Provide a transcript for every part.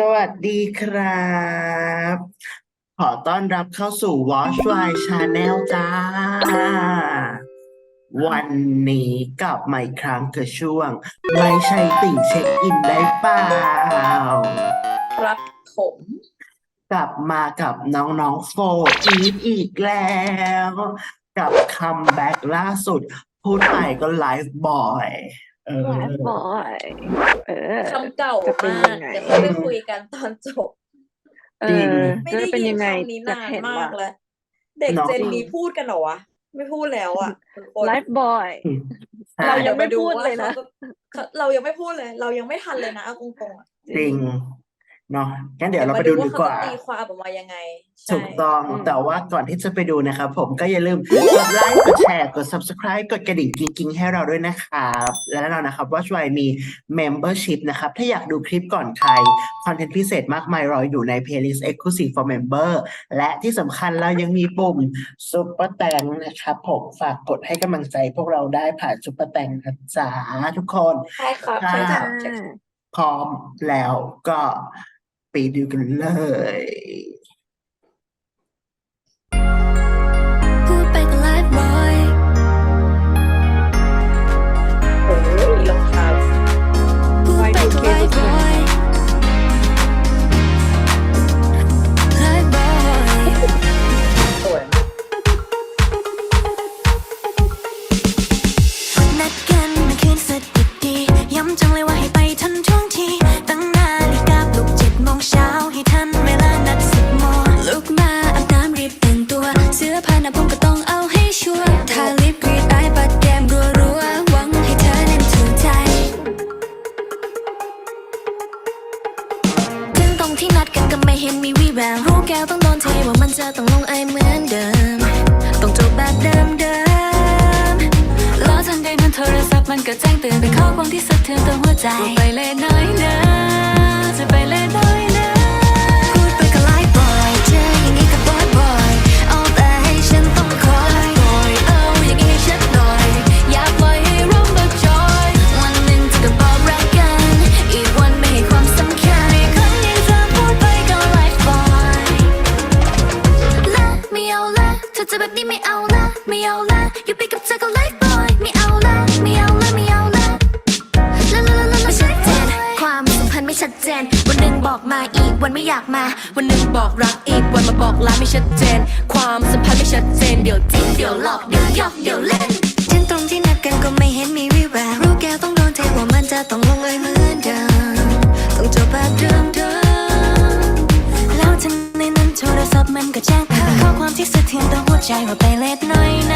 สวัสดีครับ ขอต้อนรับเข้าสู่ Watch My Channel จ้า วันนี้กลับมาอีกครั้งกับช่วง ไม่ใช่ติ่งเช็คอินได้เปล่า ครับผม กลับมากับน้องๆโฟอีฟอีกแล้ว กับคัมแบ็กล่าสุด พูดไปก็ไลฟ์บ่อย เออไลฟ์บอยเออ คำเก่าจะเป็นมายักงไง เดี๋ยวเราไปคุยกันตอนจบ เอจริง อไม่จะได้เป็นยิยันงไงคำนี้จะนานเห็นมาว่ากแล้ว เด็กเนาะเจนนี้พูดกันเหรอวะ ไม่พูดแล้วอะทุกคนไลฟ์บอยใช่เรายังไม่ดี๋วพูดเลยนะว่าขาจะเรายังไม่พูดเลย เรายังไม่ทันเลยนะเอาตรงๆอะจริง เนาะงั้นเดี๋ยวเราไปดูดีกว่าเขจะตีความออกมายังไงใช่ถูกต้องอืมแต่ว่าก่อนที่จะไปดูนะครับ ผมก็อย่าลืมกดไลค์กดแชร์กด subscribe กดกระดิ่งกิ๊งๆให้เราด้วยนะครับและแน่นอนนะครับว่าช่วยมี membership นะครับ ถ้าอยากดูคลิปก่อนใคร คอนเทนต์พิเศษมากมายรออยู่ใน playlist exclusive for member และที่สำคัญเรายังมีปุ่ม super แตงนะครับผมฝากกดให้กำลังใจพวกเราได้ผ่าน super แตงนะจ๊ะทุกคนใช่ครับค่ะใช่คจ้ารับใช่ครับพร้อมแล้วก็ ไปดูกันเลย ชัดเจนเดี๋ยวจริงเดี๋ยวหลอกเดี๋ยวหยอกเดี๋ยวเล่นฉันตรงที่นัดกันก็ไม่เห็นมีวี่แววรู้แกต้องโดนเทว่ามันจะต้องลงเอยเหมือนเดิมต้องจบแบบเดิมเดิมแล้วทันในนั้นโทรศัพท์มันก็แจ้งเตือนข้อความที่สะเทือนต่อหัวใจว่าไปเล็ดน้อยนะ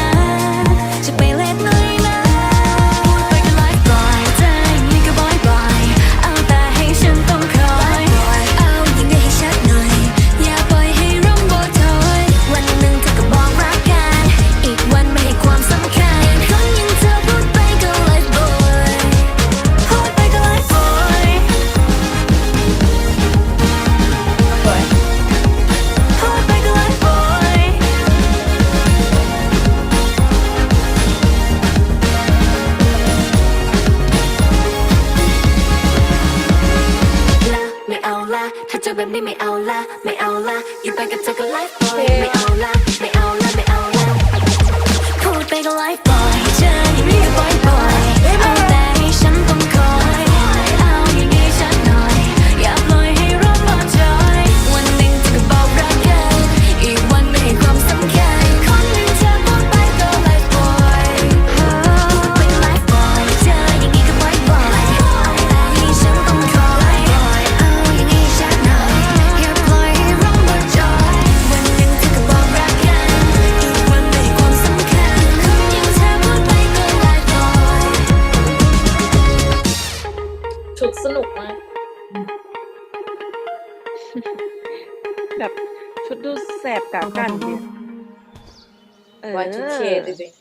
วันชุดเคจริง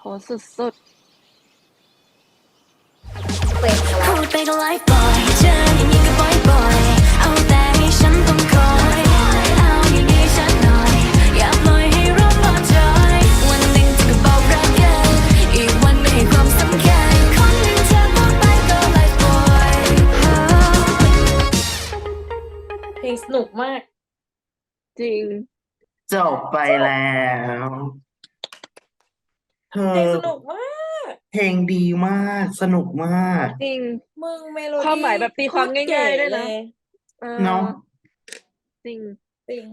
โหสุดๆเต็มแล้วพูดไปก็ไลฟ์บอยเจออย่างนี้ นุกมาก จริง จบไปแล้วเธเพลงอสนุกมาก เพลงดีมาก สนุกมาก จริง มึงเมโลความดี้หมายแบบตีความง่ายๆด้วยนะโคตรเก๋เลยออเนาะจริง จริง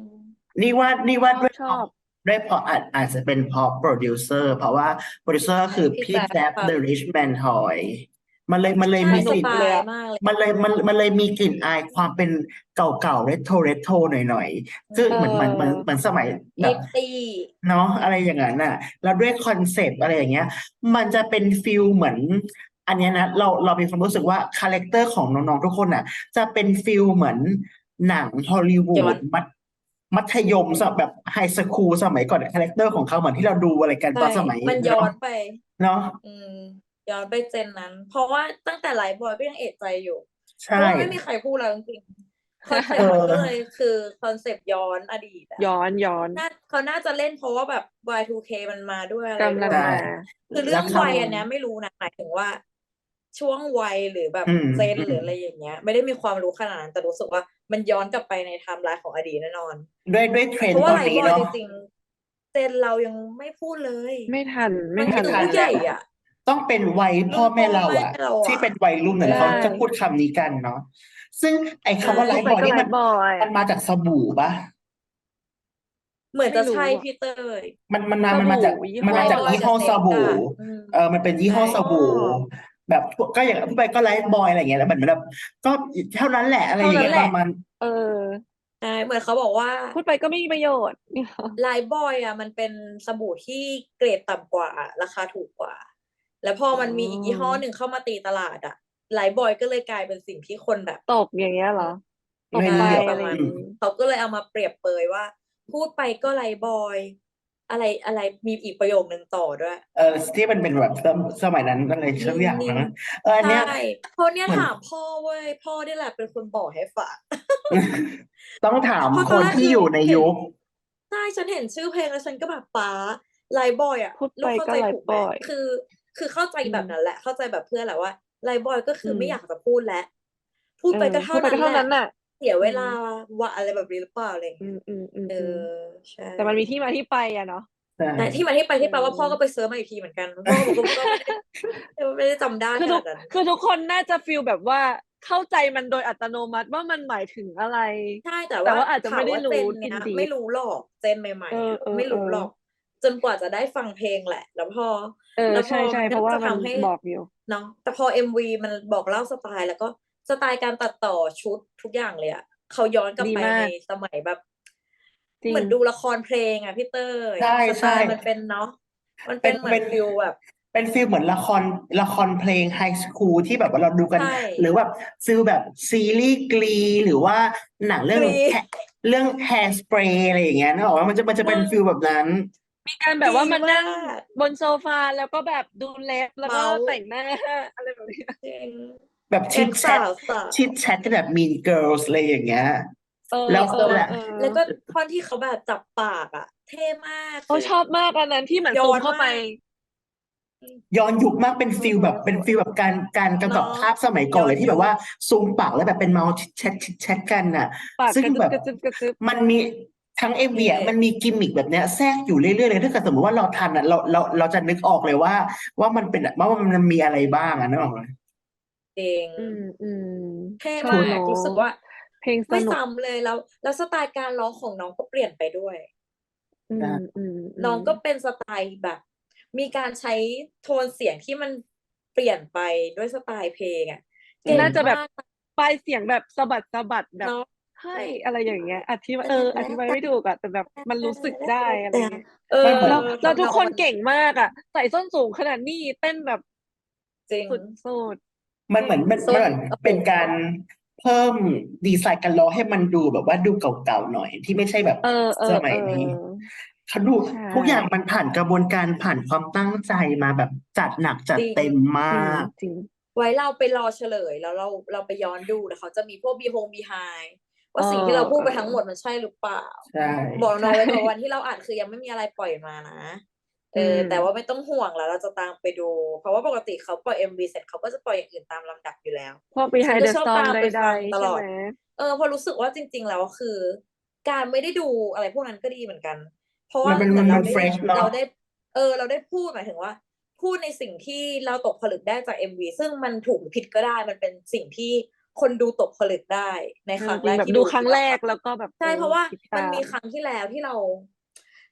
นี่ว่านี่ว่าด้วยชอบ ด้วยเพราะอาจอาจจะเป็นเพราะโปรดิวเซอร์ เพราะว่าโปรดิวเซอร์คือพี่พี่แจ๊แจ๊บบค่ะ The Rich Man Toy มัน เลยมันเลยใช่มีสกลิ่นไตเลยอะล์มากเลย มันเลยมันมันเลยมีกลิ่นอายความเป็นเก่าๆเรโทรเรโทรหน่อยๆซึ่งเหมือนเหมือนเหมือนเหมือนสมัยแบเอบฟตีเนาะอะไรอย่างนั้นน่ะ แล้วด้วยคอนเซปต์อะไรอย่างเงี้ย มันจะเป็นฟิลเหมือน อันเนี้ยนะเราเรามีความรู้สึกว่าคาแรคเตอร์ของน้องๆทุกคนน่ะ จะเป็นฟิลเหมือนหนังฮอลลีวูย้อดน มัธมัธยมสำหรับแบบไฮสคูลสมัยก่อนคาแรคเตอร์ของเขาเหมือนที่เราดูอะไรกันตอนใช่สมัยมันย้อนไป เนาะ อืม ย้อนไปเจนนั้น เพราะว่าตั้งแต่ไลฟ์บอยก็ยังเอะใจอยู่เพใช่ ราะว่าไม่มีใครพูดแล้วจริงๆคอนเซ็ปเอต์อมันก็เลยคือคอนเซ็ปต์ย้อนอดีตอะย้อนย้อนน่าเขาน่าจะเล่นเพราะว่าแบบ Y2K มันมาด้วยอะไรกำลังด้วย มา คือเรื่องวัยอันเนี้ยไม่รู้นะหมายถึงว่า ช่วงวัยหรือแบบอืมเจนอืม หรืออะไรอย่างเงี้ย ไม่ได้มีความรู้ขนาดนั้นแต่รู้สึกว่ามันย้อนกลับไปในไทม์ไลน์ของอดีตแน่นอน ด้วยด้วยเทรนเพด์ราะตว่าอนไลฟ์นี้บอยเนาะ จริงๆเจนเรายังไม่พูดเลยไม่ทันไม่มันทัน คือทันผู้ใหญ่อะ ต้องเป็นวัยพ่อแม่เราอะพ่อแม่เราอะที่เป็นวัยรุ่นเนี่ยใช่เขาจะพูดคำนี้กันเนาะซึ่งไอ้คำว่าไลใช่ฟ์บอยนี่ไลมันฟ์บอยมันมาจากสบู่ปะเหมือนจะไม่รู้ใช่อะพี่เตย มันมันมามันมาจากสบู่ยี่ห้อมันมาจากยี่ห้อสบู่อืมเออมันเป็นยี่ห้อใช่สบู่แบบก็อย่างพูดไปก็ไลฟ์บอยอะไรอย่างเงี้ยแล้วเหมือนแบบก็เท่านั้นแหละอะไรอย่างเงี้ยเท่าปนั้นแหละระมาณเออใช่เหมือนเขาบอกว่า พูดไปก็ไม่มีประโยชน์ไลฟ์บอยอะ มันเป็นสบู่ที่เกรดต่ำกว่า ราคาถูกกว่า แล้วพอมันมีอีกยี่ห้อหนึ่งเข้ามาตีตลาดอะไลฟ์บอยก็เลยกลายเป็นสิ่งที่คนแบบตกอย่างเงี้ยเหรอตกไม่ไปรู้เดี๋ยวอะไรอย่างอืมงี้เขาก็เลยเอามาเปรียบเปยว่า พูดไปก็ไลฟ์บอย อะไรอะไรมีอีกประโยคนึงต่อด้วย เออที่มันเป็นแบบสมสมัยนั้นอะไรสักอย่างนิ่งๆนะเอออันเนี้ยใช่เพราะเนี่ยเหมือนถามพ่อเว้ยพ่อนี่แหละเป็นคนบอกให้ฝากต้องถามเพราะคตอนนแรกที่คืออยู่ในเห็นยุคใช่ฉันเห็นชื่อเพลงแล้วฉันก็แบบป๊าไลฟ์บอยอะพูดลูไปกเข้าก็ใจไลถูฟ์กไหมบอยคือ คือเข้าใจอืมแบบนั้นแหละ เข้าใจแบบเพื่อนแหละว่าไลฟ์บอยก็คืออมไม่อยากจะพูดแล้ว พูดไปเออก็เท่าพูดไปนั้นก็เท่าแหนั้ละนน่ะเสียเวอืมลาว่าอะไรแบบนี้หรือเปล่าอะไรอย่างอืเงี้ยมอืมอืมเออืมอใช่แต่มันมีที่มาที่ไปอะเนาะใช่แต่ที่มาที่ไปที่แปลว่าอืมพ่อก็ไปเซิร์ชมาอีกทีเหมือนกันพ่อบอกว่าก็ไม่ได้ไม่ได้จำได้คือขทุนากดนั้นคือทุกคนน่าจะฟีลแบบว่าเข้าใจมันโดยอัตโนมัติว่ามันหมายถึงอะไรใช่แต่แต่ว่าว่าอาจจะไม่ได้ถาว่าเจนรู้เนี้ย deep ไม่รู้หรอกเจนใหม่เอๆออะเออไม่รู้เออหรอก จนกว่าจะได้ฟังเพลงแหละ แล้วพอ เออแล้วพอใช่ใช่มันเพก็ราะว่าจะมันทำให้บอกอยู่เนาะแต่พอเอ็มวีมันบอกเล่าสไตล์แล้วก็สไตล์การตัดต่อชุดทุกอย่างเลยอะเขาย้อนกลับดีไปมากในสมัยแบบจริงเหมือนดูละครเพลงอะพี่เต้ยใช่สไตล์ใช่มันเป็นเนาะมันเป็นเป็นเหมือเป็นนฟิลแบบเป็นฟิลเหมือนละครละครเพลงไฮสคูลที่แบบว่าเราดูกันใช่หรือแบบฟิลแบบซีรีส์กรีหรือว่าหนังเรื่อง Glee แฮเรื่องแฮร์สเปรย์อะไรอย่างเงี้ยนึกออกว่ามันจะมันจะเป็นมึงฟิลแบบนั้น มีการแบบว่าดีมานั่งมากบนโซฟาแล้วก็แบบดูเล็บแล้วก็เมาส์แต่งหน้าอะไรแบบนี้จริงแบบแกชิดงแชสาทวสาวชิดแชทกันแบบ Mean Girls อะไรอย่างเงี้ยเออแล้วเอก็อแบบเออแล้วก็ท่อนที่เขาแบบจับปากอะเท่มากโอ้คือชอบมากอันนั้นที่เหมือนย้ซูอมนเข้าไปมากย้อนยุคมากเป็นฟิลแบบเป็นฟิลแบบการการกำกับเนาะภาพสมัยก่อนเลยย้อนที่แบบว่ายุคซูมปากแล้วแบบเป็นเมาส์ชิดแชทชิดแชทกันน่ะปากซึ่งกระจึแบบบกระจึบกระจึบมันมี ทั้งเอ็มวีนี่มันมีกิมมิคแบบเนี้ยแทรกอยู่เรื่อยๆเลยถ้าเกิดสมมติว่าเราทันอะเราเราเราจะนึกออกเลยว่า ว่ามันเป็นว่ามันมีอะไรบ้างอะนึกออกไหมเองอืมอืมเท่ชอบมากเนอะรู้สึกว่า เพลงสไม่นุกซ้ำเลยแล้ว แล้วสไตล์การร้องของน้องก็เปลี่ยนไปด้วย อืมนะอืมน้องก็เป็นสไตล์แบบ มีการใช้โทนเสียงที่มันเปลี่ยนไปด้วยสไตล์เพลงอะเก่งน่าจะแบบมากปลายเสียงแบบสะบัดสะบัดแบบ เนาะ ให้อะไรอย่างเงี้ยอธิบายเอออธิบายไม่ถูกอะแต่แบบมันรู้สึกได้อะไรเงี้ยเออแล้วแล้วทุกคนทำนองเก่งมากอะใส่ส้นสูงขนาดนี้เต้นแบบจริงสุดสุดมันเหมือนมันส้นมันเหมือนโอ้โหเป็นการเพิ่มดีไซน์การร้องให้มันดูแบบว่าดูเก่าๆหน่อยที่ไม่ใช่แบบเออเอสอมัเอยนี้อเขาดูใช่ทุกอย่างมันผ่านกระบวนการผ่านความตั้งใจมาแบบจัดหนักจัดจริงเต็มมจริงากจริงไว้เราไปรอเฉลยแล้วเราเราไปย้อนดูแล้วเขาจะมีพวกบีโฮงบีไฮ ว่าเออสิ่งที่เราพูดไปเออทั้งหมดมันใช่หรือเปล่าใช่บอกน้องไว้ก่อนวันที่เราอ่านคือยังไม่มีอะไรปล่อยมานะเอเอออมแต่ว่าไม่ต้องห่วงแล้วเราจะตามไปดู เพราะว่าปกติเขาปล่อยเอ็มวีเสร็จเขาก็จะปล่อยอย่างอื่นตามลำดับอยู่แล้วพวก behind ฉัน the ก็ชอบ storm ตามใไปดฟังๆตใช่ลอดไหมเออเพอรู้สึกว่าจริง ๆ แล้วคือ การไม่ได้ดูอะไรพวกนั้นก็ดีเหมือนกัน เพราะว่ามันเป็นเหมือนมัเรานได้ fresh เนอะเราได้ เออ เราได้พูดหมายถึงว่า พูดในสิ่งที่เราตกผลึกได้จากเอ็มวีซึ่งมันถูกหรือผิดก็ได้มันเป็นสิ่งที่ คนดูตกผลึกได้ในครั้งจริแรงกแบบที่ดูดูครั้งที่แรเรากแล้วก็แบบใช่เออเพราะว่าคิดมันตามมีครั้งที่แล้วที่เรา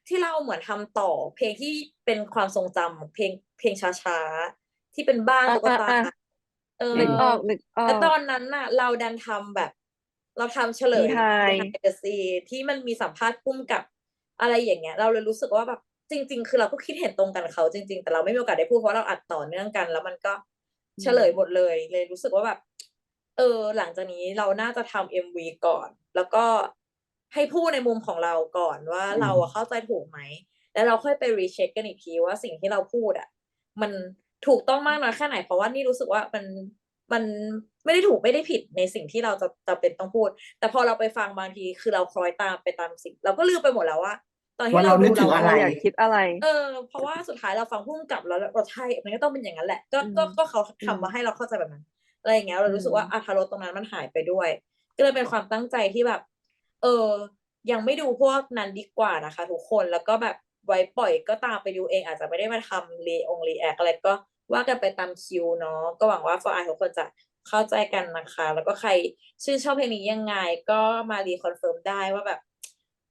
ที่เราเหมือนทำต่อ เพลงที่เป็นความทรงจำเพลงเพลงช้าๆที่เป็นบ้านอะตุ๊กตาอะอะเออนึกออกนึกออแล้วกตอนนั้นน่ะ เราดันทำแบบ เราทำเฉลย Behind behind the scene ที่มันมีสัมภาษณ์พุ่มกับอะไรอย่างเงี้ย เราเลยรู้สึกว่าแบบจริง ๆ คือเราก็คิดเห็นตรงกันกับเขาจริง ๆ แต่เราไม่มีโอกาสได้พูดเพราะเราอัดต่อเนื่องกัน แล้วมันก็เฉลยหมดเลยเลยรู้สึกว่าแบบ เออ หลังจากนี้เราน่าจะทำเอ็มวีก่อน แล้วก็ให้พูดในมุมของเราก่อนว่าอืมเราอะเข้าใจถูกไหม แล้วเราค่อยไปรีเช็คกันอีกทีว่าสิ่งที่เราพูดอะมันถูกต้องมากน้อยแค่ไหน เพราะว่านี่รู้สึกว่ามันมันไม่ได้ถูกไม่ได้ผิดในสิ่งที่เราจะจะเป็นต้องพูด แต่พอเราไปฟังบางทีคือเราคล้อยตามไปตามสิ่ง เราก็ลืมไปหมดแล้วว่าตอนที่ว่าเรานึกถึงดูอะไรเราอยากคิดอะไร เออ เพราะว่าสุดท้ายเราฟังพุ่มกับแล้วเราใช่มันก็ต้องเป็นอย่างนั้นแหละ ก็ก็อืมก็เขาอืมทำมาให้เราเข้าใจแบบนั้น อะไรอย่างเงี้ยเรารู้สึกว่าอืมอัธรสตรงนั้นมันหายไปด้วย ก็เลยเป็นความตั้งใจที่แบบ เออ ยังไม่ดูพวกนั้นดีกว่านะคะ ทุกคนแล้วก็แบบไว้ปล่อยก็ตามไปดูเอง อาจจะไม่ได้มาทำรีองรีแอคอะไรก็ว่ากันไปตามคิวเนาะก็หวังว่าฟอร์ทุกคนจะเข้าใจกันนะคะ แล้วก็ใครชื่นชอบเพลงนี้ยังไง ก็มารีคอนเฟิร์มได้ว่าแบบ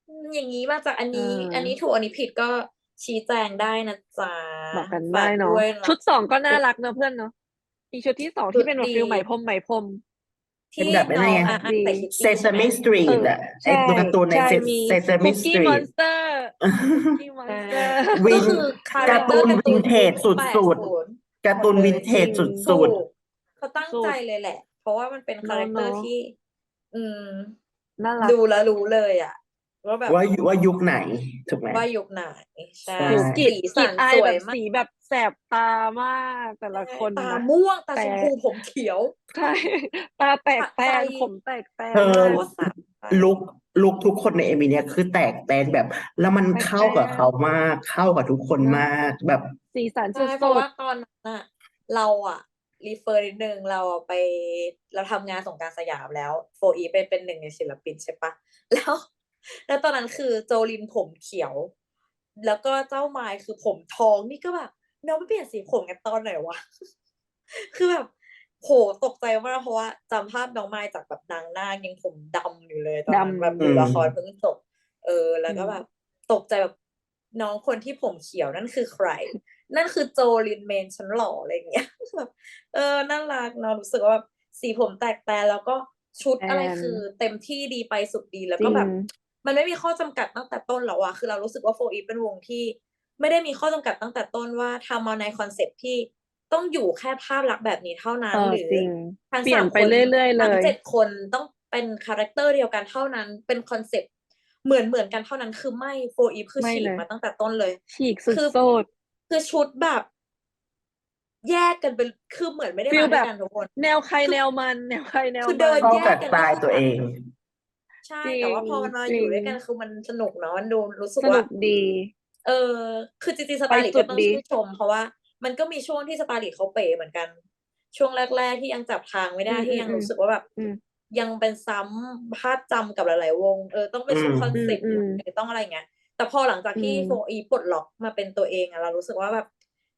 อืมอย่างนี้มาจากอันนี้เอออัอันนี้ถูกอันนี้ผิดก็ชี้แจงได้นะจ๊ะบอกกันฝาได้เนาะด้วยชุดสองก็น่ารักเนอะเพื่อนเนาะ อีกชุดที่สองที่เป็นแบบชุดดีฟิลไหมพรมไหมพรมที่เป็นแบบอะไรน้องไงอะอะดีใส่คิตตี้ Sesame Street เอออะไอใช่ตัวการ์ตูนในใช่ Ses- มี Sesame คุกกี้ Street มอนสเตอร์คุกกี้มอนสเตอร์วิก็นคือคาแรการ์คเตตูอร์นการ์ตูวินนเทจสุดแปดสุดศูนย์การ์ตูนหมดเลยวินเทจสุดถูสุดกเขาตั้งใจเลยแหละ เพราะว่ามันเป็นคาแรคเตอร์เนอะที่ อืมน่ารักดูแล้วรู้เลยอะว่าแบบว่าว่ายุคไหนถูกไหมว่ายุคไหนใช่ใช่ผิวกรีดสีกรีสัดนอาสยวแบยบมากสีแบบแส บตามากแต่ละคนตานะม่วงตาแต่ชมพูผมเขียวใช่ตาแตกแตนสะใจผมแตกแตนเออมากโคตรสะใจลุกลุกทุกคนในเอ็มวีเนี่ยคือแตกแตนแบบ แล้วมันแตกเข้ากับแตนเขามากเข้ากับทุกคนเนอะมากแบบสีสันสใช่เพราะุดว่าตอนนั้นน่ะเราอะรีเฟอร์นิดนึงเราอะไปเราทำงานสงกรานต์สยามแล้วโฟอีเป็นเป็นหนึ่งในศิลปินใช่ปะแล้ว แล้วตอนนั้นคือโจลินผมเขียว แล้วก็เจ้าไม้คือผมทองนี่ก็แบบ น้องไม่เปลี่ยนสีผมกันตอนไหนวะ คือแบบโหตกใจมากเพราะว่าจำภาพน้องไม้จากแบบนางนาคยังผมดำอยู่เลยตอนนั้นดำ แบบดูอืมละครเพิ่งจบเออ แล้วก็อืมแบบตกใจแบบน้องคนที่ผมเขียวนั่นคือใคร นั่นคือโจลินเมนฉันหล่ออะไรอย่างเงี้ยแบบเออน่ารักเนาะรู้สึกว่าแบบสีผมแตกแต่แล้วก็ชุดอะไรแอน คือเต็มที่ดีไปสุดดีแล้วจริก็งแบบ มันไม่มีข้อจำกัดตั้งแต่ต้นแล้วอะคือเรารู้สึกว่าโฟอีเป็นวงที่ ไม่ได้มีข้อจำกัดตั้งแต่ต้นว่าทำมาในคอนเซ็ปต์ที่ต้องอยู่แค่ภาพลักษณ์แบบนี้เท่านั้เอนอหรือจริงทั้งเปลี่ยสานมไปคนเรื่อยๆเลทั้งยเจ็ดคนต้องเป็นคาแรคเตอร์เดียวกันเท่านั้น เป็นคอนเซ็ปต์เหมือนเหมือนกันเท่านั้นคือไม่โฟอีฟคือไม่ฉีกเลยมาตั้งแต่ต้นเลย ฉีกสุดคือโซดคือชุดแบบ แยกกันเป็นคือเหมือนไม่ได้ฟีลมาด้แบวยบกันทุกคนแนวใครแนวมันแนวใครแนวคือมัเดินนเข้าแยกับกกันสไตล์ตัวเอง ใช่จริงแต่ว่าพอมันมาจริงอยู่ด้วยกันคือมันสนุกเนาะมันดูรู้สึกสนุว่ากดี เออ คือจริงๆสไปไตลิสต์สุก็ดต้องดีชื่นชมเพราะว่ามันก็มีช่วงที่สไตลิสต์เขาเป๋เหมือนกัน ช่วงแรก ๆ ที่ยังจับทางไม่ได้อืมที่ยังอืมรู้สึกว่าแบบอืมยังเป็นซ้ำภาพจำกับหลาย ๆ วง เออต้องเป็นชุดอืมคอนเซ็ปต์อืมหรือต้องอะไรเงี้ยแต่พอหลังจากที่อืมโฟอีปลดล็อกมาเป็นตัวเองอะเรารู้สึกว่าแบบ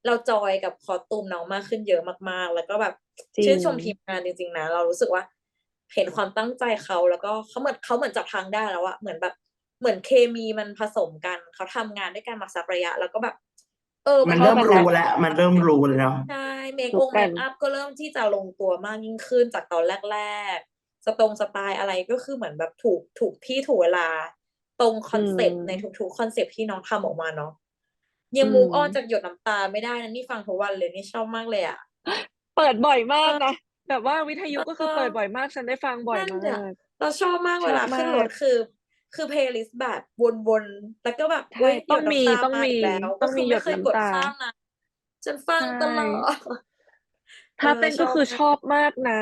เราจอยกับคอสตูมน้องมากขึ้นเยอะมากๆ แล้วก็แบบจริงชื่นชมทีมงานจริง ๆ นะ เรารู้สึกว่า เห็นความตั้งใจเขาแล้วก็เขาเหมือนเขาเหมือนจับทางได้แล้วอะเหมือนแบบ เหมือนเคมีมันผสมกัน เขาทำงานด้วยกันมาสักระยะ แล้วก็แบบ เออมันเข้าเริ่มกันรู้แล้วแล้ว มันเริ่มรู้แล้วใช่เมคถูอกงกัเมนคอัพก็เริ่มที่จะลงตัวมากยิ่งขึ้นจากตอนแรกๆสตรงสไตล์อะไรก็คือเหมือนแบบถูกถูกที่ถูกเวลา ตรงคอนเซปต์อืมในทุกๆคอนเซปต์ที่น้องทำออกมาเนาะยังอืมมูฟออนจากหยดน้ำตาไม่ได้นะนี่ฟังทุกวันเลยนี่ชอบมากเลยอะเปิดบ่อยมากนะแบบว่าวิทยุก็คือเออเปิดบ่อยมากฉันได้ฟังบ่อยนั่นมาเนี่ยกเราชอบมากชอบเวลาขึ้นรถมากคือ คือเพลย์ลิสต์แบบวนๆแล้วก็แบบใช่เฮ้ยหยต้องดมีน้ำตาต้องมามีอีกแล้วต้ก็องคืมีอหยไม่ดเคยกดน้ำตาข้ามนะฉันฟังตลอดถ้าเออเต้นก็ชอบคือมากชอบมากนะ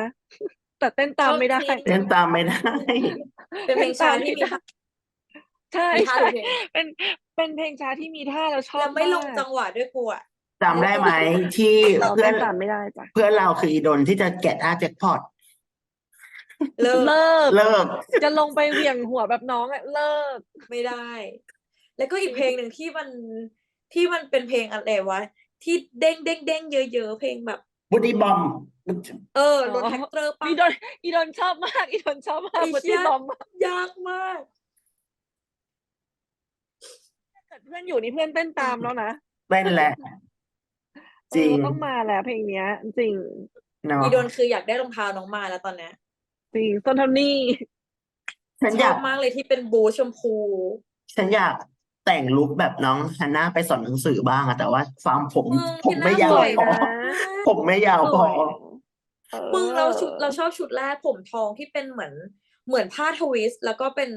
แต่เต้นตามไม่ได้ชอบจริงเล่นตามไม่ได้ เป็นเพลงช้าที่มีใช่มีท่าใช่เพลงเป็นเป็นเพลงช้าที่มีท่าแล้วชอบแล้วไม่ลงากจังหวะด้วยกูอะจำได้ไหมที่เราเพื่อเต้นนตามไม่ได้จ้ะเพื่อนเราคืออีดนที่จะแกะท่าแจ็คพอต เลิกเลิกเลิกจะลงไปเหวี่ยงหัวแบบน้องอะเลิกไม่ได้ แล้วก็อีกเพลงหนึ่งที่มันที่มันเป็นเพลงอะไรวะที่เด้งเด้งเด้งเยอะๆเพลงแบบบูดี้บอมเออรถอ๋อแท็กเตอร์ปะอีดนอีดนชอบมาก อีดนชอบมากไอ้บนเหี้ที่ยบอมอะยากมากถ้าเกิดเพื่อนอยู่นี่เพื่อนเต้นตามแล้วนะเป็นแหละจริงเออต้องมาแล้วเพลงเนี้ย จริงเนาะอีโดนคืออยากได้รองเท้าน้องมาแล้วตอนเนี้ย จริงต้นเท่านี้ฉันชอยาอกบมากเลยที่เป็นบูชมพู ฉันอยากแต่งลุคแบบน้องฮันน่าไปสอนหนังสือบ้างอะแต่ว่าฟาร์มผมมึงผมที่ไม่น่ายาวสวยพอนะผมไม่ยาวพอเออมึงเราชุดเราชอบชุดแรกผมทองที่เป็นเหมือนเหมือนผ้าทวิสต์แล้วก็เป็น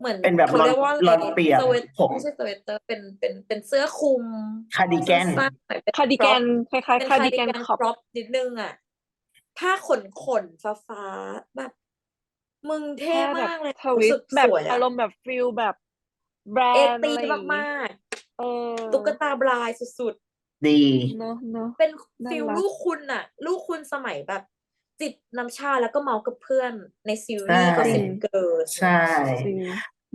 เหมือนเป็นแบบเขาเรียกว่าลอนเปียกสเวตผม ไม่ใช่สเวตเตอร์เป็นเป็นเป็นเสื้อคลุมคาร์ดิแกน สั้นๆหน่อยเป็นคาร์ดิแกนคล้ายเป็นๆคาร์ดิแกนคขอบ รอปนิดนึงอะ ผ้าขนขนฟ้าฟ้าๆแบบ มึงเท่ผ้าแบบมากเลยทวิสรู้สึกต์แบบสวยอะอารมณ์แบบฟิลแบบแบรเอนด์ตีอะไรอย่างงี้มากเออๆตุ๊กตาบลายสุดดี เนอะเนอะๆ เป็นน่าฟิลรัก ลูกคุณอะลูกคุณสมัยแบบ จิบน้ำชาแล้วก็เมากับเพื่อนในซีรีส์ใช่ก็สิบเกิร์ใช่ จริง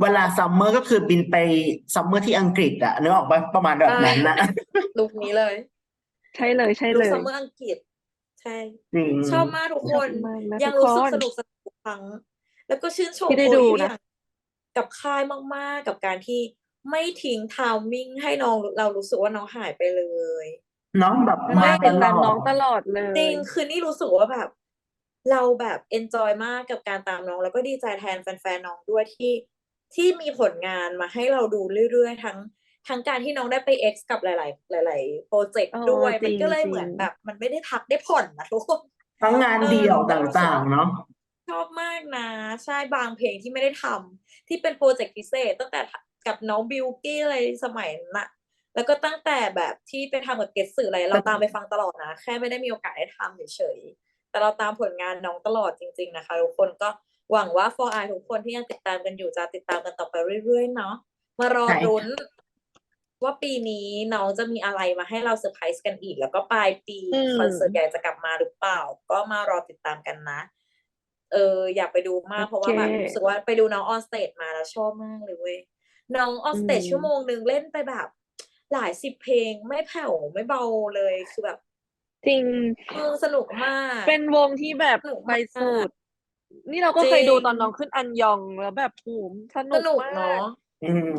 เวลาซัมเมอร์ก็คือบินไปซัมเมอร์ที่อังกฤษอะนึกออกปะประมาณแบบนั้นนะ ลุคนี้เลยใช่เลยใช่ลุเลคยซัมเมอร์อังกฤษ ใช่ จริง ชอบมากทุกคนมากนะยังทุกรู้สึกคนสนุกสนานทุกครั้ง แล้วก็ชื่นชมที่ได้โคดูอีนะอย่างกับค่ายมากๆ กับการที่ไม่ทิ้งทามมิ่งให้น้องเรารู้สึกว่าน้องหายไปเลยน้องแบบไม่มาตติดลตามอน้อดงตลอดเลย จริงคือนี่รู้สึกว่าแบบ เราแบบเอนจอยมากกับการตามน้อง แล้วก็ดีใจแทนแฟนๆน้องด้วยที่ที่มีผลงานมาให้เราดูเรื่อยๆ ทั้ง ทั้งการที่น้องได้ไปเอ็กซ์กับหลาย ๆ หลาย ๆ โปรเจกต์อ๋อด้วยจริมันงก็เลยจริงเหมือนแบบ มันไม่ได้พักได้ผ่อนนะทุกคนทั้งงานเออเดี่ยวเราก็ตรู้สึก่างว่าๆเนาะชอบมากนะใช่บางเพลงที่ไม่ได้ทำที่เป็นโปรเจกต์พิเศษตั้งแต่กับน้องบิวกี้อะไรสมัยนั้นน่ะ แล้วก็ตั้งแต่แบบที่ไปทำกับเกสสื่ออะไร เราตามไปฟังตลอดนะ แค่ไม่ได้มีโอกาสได้ทำเฉยๆแต่เราตามผลงานน้องตลอดจริง ๆ นะคะทุกคนก็หวังว่า for I ทุกคนที่ยังติดตามกันอยู่จะติดตามกันต่อไปเรื่อยๆเนาะมารอใช่ค่ะรุ้น ว่าปีนี้น้องจะมีอะไรมาให้เราเซอร์ไพรส์กันอีก แล้วก็ปลายปีอืมคอนเสิร์ตใหญ่จะกลับมาหรือเปล่า ก็มารอติดตามกันนะ เออ อยากไปดูมากเพราะว่าแบบโอเครู้สึกว่าไปดูน้องออนสเตจมาแล้วชอบมากเลยเว้ยน้องออนสเตจอืมชั่วโมงหนึ่งเล่นไปแบบ หลายสิบเพลงไม่แผ่วไม่เบาเลยคือแบบจริงเออสนุกมาก เป็นวงที่แบบสนุกไปมากสุด นี่เราก็จริงเคยดูตอนน้องขึ้นอันยองแล้วแบบโหสนุสกนุกมากเนาะอืม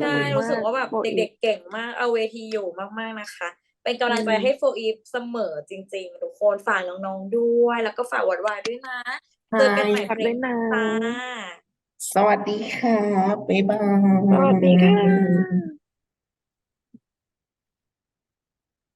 ใช่สนุกมากรู้สึกว่าแบบโฟอีฟเด็กๆเก่งมากเอาเวทีอยู่มากๆนะคะ เป็นกำลังใจอืมให้โฟอีฟเสมอจริงๆ ทุกคนฝากน้องๆด้วย แล้วก็ฝากวัดวายด้วยนะเจอกันใหม่ฝากเพลด้วยงนะค่ะสวัสดีค่ะบ๊ายบายสวัสดีค่ะ